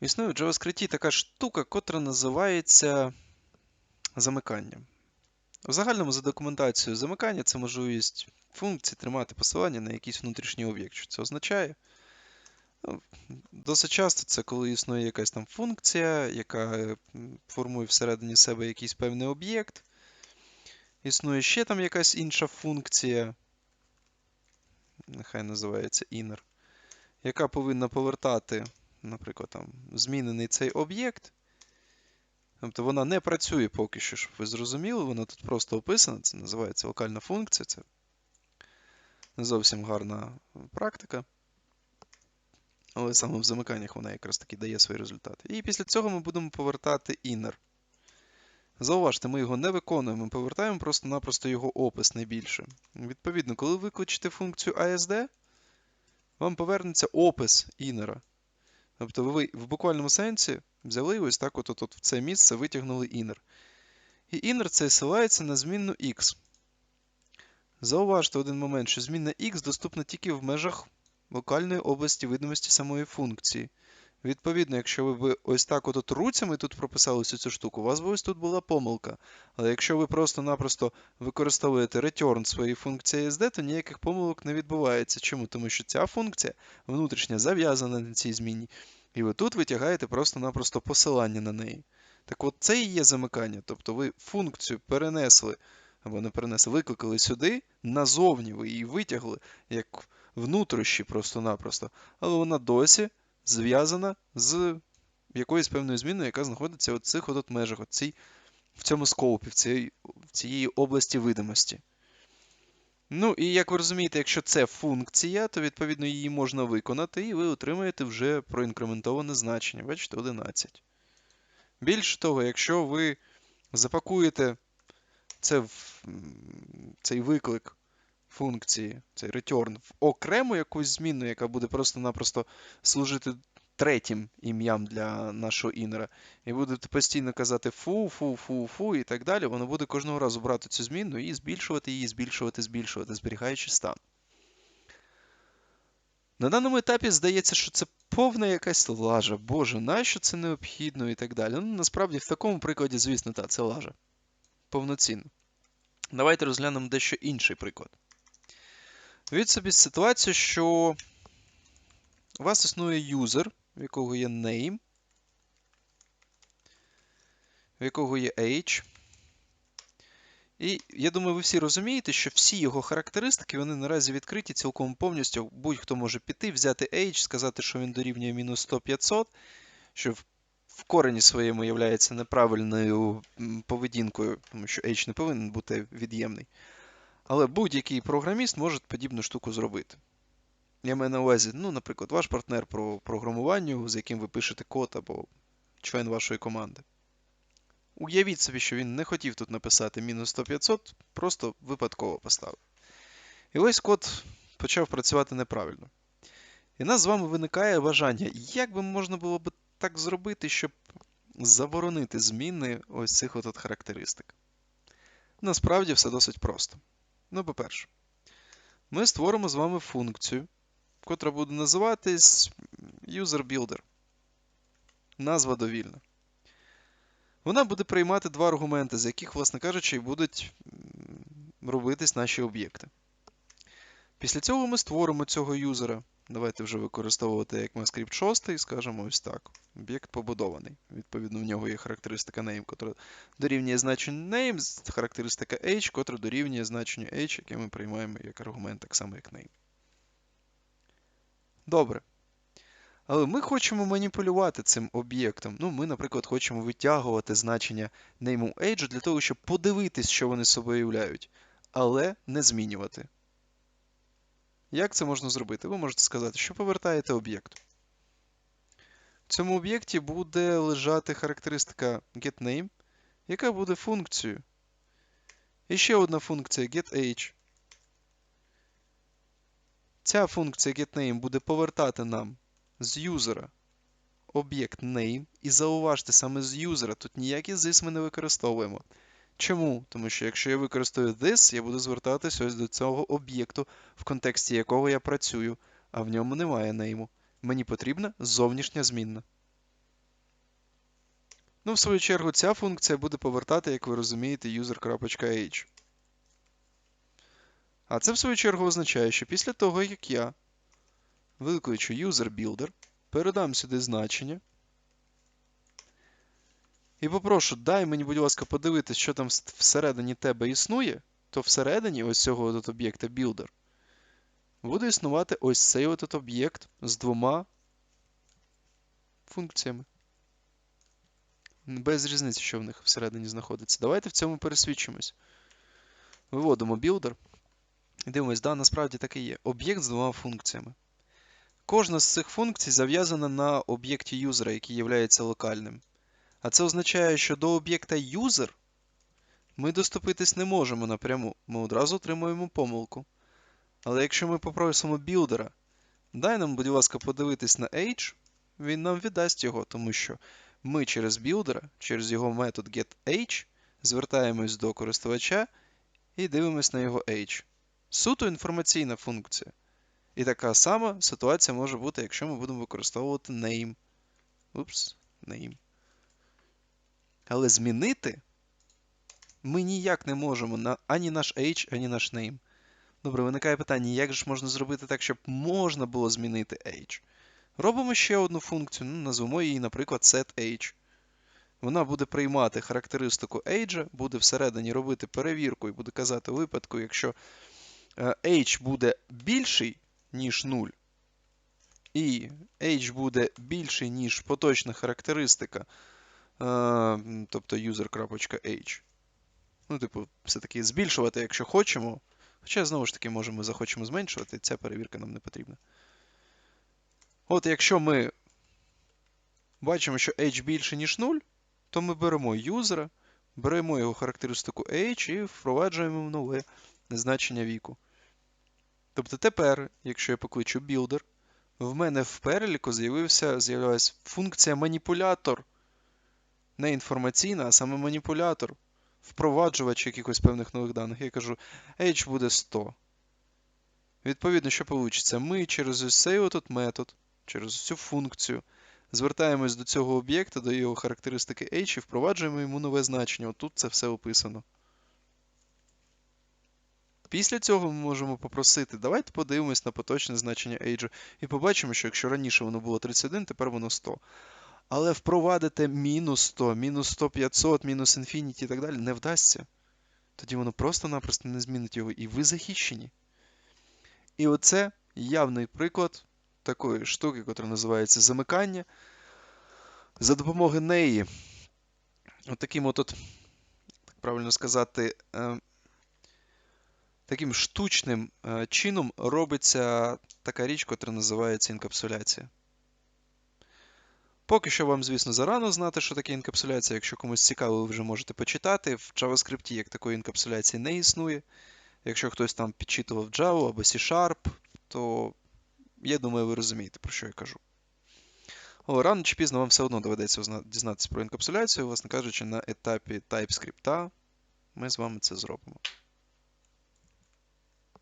Існує в JavaScript така штука, котра називається замиканням. В загальному за документацією замикання це можливість функції тримати посилання на якийсь внутрішній об'єкт. Що це означає? Ну, Досить часто це коли існує якась там функція, яка е, формує всередині себе якийсь певний об'єкт. Існує ще там якась інша функція, нехай називається inner, яка повинна повертати, наприклад, там, змінений цей об'єкт. Тобто вона не працює поки що, щоб ви зрозуміли, вона тут просто описана, це називається локальна функція, це не зовсім гарна практика. Але саме в замиканнях вона якраз таки дає свої результати. І після цього ми будемо повертати inner. Зауважте, ми його не виконуємо, ми повертаємо просто-напросто його опис найбільше. Відповідно, коли ви кличете функцію ASD, вам повернеться опис інера. Тобто ви в буквальному сенсі взяли і ось так от, от, от в це місце витягнули inner. І inner цей ссилається на змінну x. Зауважте один момент, що змінна x доступна тільки в межах локальної області видимості самої функції. Відповідно, якщо ви б ось так от, руцями тут прописали всю цю штуку, у вас би ось тут була помилка. Але якщо ви просто-напросто використовуєте return своєї функції SD, то ніяких помилок не відбувається. Чому? Тому що ця функція внутрішня зав'язана на цій зміні. І ви тут витягаєте просто-напросто посилання на неї. Так от це і є замикання. Тобто ви функцію перенесли, або не перенесли, викликали сюди, назовні ви її витягли, як внутрішні просто-напросто, але вона досі зв'язана з якоюсь певною зміною, яка знаходиться в цих от межах, от цій, в цьому скоупі, в цій, в цій області видимості. Ну, і як ви розумієте, якщо це функція, то відповідно її можна виконати, і ви отримаєте вже проінкрементоване значення. Бачите, 11. Більше того, якщо ви запакуєте це в, цей виклик функції, цей return, в окрему якусь зміну, яка буде просто-напросто служити третім ім'ям для нашого інера, і будете постійно казати фу, фу, фу, фу і так далі, воно буде кожного разу брати цю зміну і збільшувати її, збільшувати, збільшувати, зберігаючи стан. На даному етапі здається, що це повна якась лажа. Боже, нащо це необхідно і так далі. Ну, насправді, в такому прикладі, звісно, та, це лажа. Повноцінно. Давайте розглянемо дещо інший приклад. Уявіть собі ситуацію, що у вас існує юзер, в якого є name, в якого є age. І я думаю, ви всі розумієте, що всі його характеристики вони наразі відкриті цілком повністю. Будь-хто може піти, взяти age, сказати, що він дорівнює мінус 100-500, що в, корені своєму є неправильною поведінкою, тому що age не повинен бути від'ємний. Але будь-який програміст може подібну штуку зробити. Я маю на увазі, ну, наприклад, ваш партнер по програмуванню, з яким ви пишете код або член вашої команди. Уявіть собі, що він не хотів тут написати мінус 100-500, просто випадково поставив. І ось код почав працювати неправильно. І нас з вами виникає бажання, як би можна було б так зробити, щоб заборонити зміни ось цих от характеристик. Насправді все досить просто. Ну, по-перше, ми створимо з вами функцію, котра буде називатись userBuilder. Назва довільна. Вона буде приймати два аргументи, з яких, власне кажучи, і будуть робитись наші об'єкти. Після цього ми створимо цього юзера. Давайте вже використовувати як скрипт 6 і скажемо ось так. Об'єкт побудований. Відповідно, в нього є характеристика name, котра дорівнює значенню name, характеристика h, котра дорівнює значенню h, яке ми приймаємо як аргумент, так само як name. Добре. Але ми хочемо маніпулювати цим об'єктом. Ну, Ми, наприклад, хочемо витягувати значення name age для того, щоб подивитись, що вони собою являють, але не змінювати. Як це можна зробити? Ви можете сказати, що повертаєте об'єкт. В цьому об'єкті буде лежати характеристика getName, яка буде функцією. І ще одна функція getAge. Ця функція getName буде повертати нам з юзера об'єкт name. І зауважте, саме з юзера тут ніякі this ми не використовуємо. Чому? Тому що якщо я використаю this, я буду звертатися ось до цього об'єкту, в контексті якого я працюю, а в ньому немає нейму. Мені потрібна зовнішня змінна. Ну, в свою чергу, ця функція буде повертати, як ви розумієте, user.h. А це, в свою чергу, означає, що після того, як я викличу user-builder, передам сюди значення. І попрошу, дай мені, будь ласка, подивитись, що там всередині тебе існує, то всередині ось цього от об'єкта builder буде існувати ось цей от об'єкт з двома функціями. Без різниці, що в них всередині знаходиться. Давайте в цьому пересвідчимось. Виводимо builder. І дивимось, да, насправді так і є. Об'єкт з двома функціями. Кожна з цих функцій зав'язана на об'єкті юзера, який є локальним. А це означає, що до об'єкта user ми доступитись не можемо напряму. Ми одразу отримуємо помилку. Але якщо ми попросимо білдера, дай нам, будь ласка, подивитись на age, він нам віддасть його, тому що ми через білдера, через його метод getAge, звертаємось до користувача і дивимось на його age. Суто інформаційна функція. І така сама ситуація може бути, якщо ми будемо використовувати name. Упс, name. Але змінити ми ніяк не можемо на ані наш age, ані наш name. Добре, виникає питання, як же ж можна зробити так, щоб можна було змінити age? Робимо ще одну функцію, ну, назвемо її, наприклад, setAge. Вона буде приймати характеристику age, буде всередині робити перевірку і буде казати випадку, якщо е, age буде більший, ніж 0, і age буде більший, ніж поточна характеристика, е, тобто user.age. Ну, типу, все-таки збільшувати, якщо хочемо. Хоча, знову ж таки, може, ми захочемо зменшувати, ця перевірка нам не потрібна. От якщо ми бачимо, що age більше, ніж 0, то ми беремо юзера, беремо його характеристику age і впроваджуємо нове значення віку. Тобто тепер, якщо я покличу builder, в мене в переліку з'явилася функція маніпулятор. Не інформаційна, а саме маніпулятор. Впроваджувач якихось певних нових даних. Я кажу, age буде 100. Відповідно, що вийде? Ми через ось цей отут метод, через цю функцію, звертаємось до цього об'єкта, до його характеристики age і впроваджуємо йому нове значення. Отут це все описано. Після цього ми можемо попросити, давайте подивимось на поточне значення age і побачимо, що якщо раніше воно було 31, тепер воно 100. Але впровадити мінус 100, мінус 100, 500, мінус інфініті і так далі не вдасться. Тоді воно просто-напросто не змінить його, і ви захищені. І оце явний приклад такої штуки, яка називається замикання. За допомогою неї, от таким от, от так правильно сказати, е, таким штучним е, чином робиться така річ, яка називається інкапсуляція. Поки що вам, звісно, зарано знати, що таке інкапсуляція. Якщо комусь цікаво, ви вже можете почитати. В JavaScript як такої інкапсуляції не існує. Якщо хтось там підчитував Java або C-Sharp, то я думаю, ви розумієте, про що я кажу. Але рано чи пізно вам все одно доведеться дізнатися про інкапсуляцію, власне кажучи, на етапі TypeScript. Ми з вами це зробимо.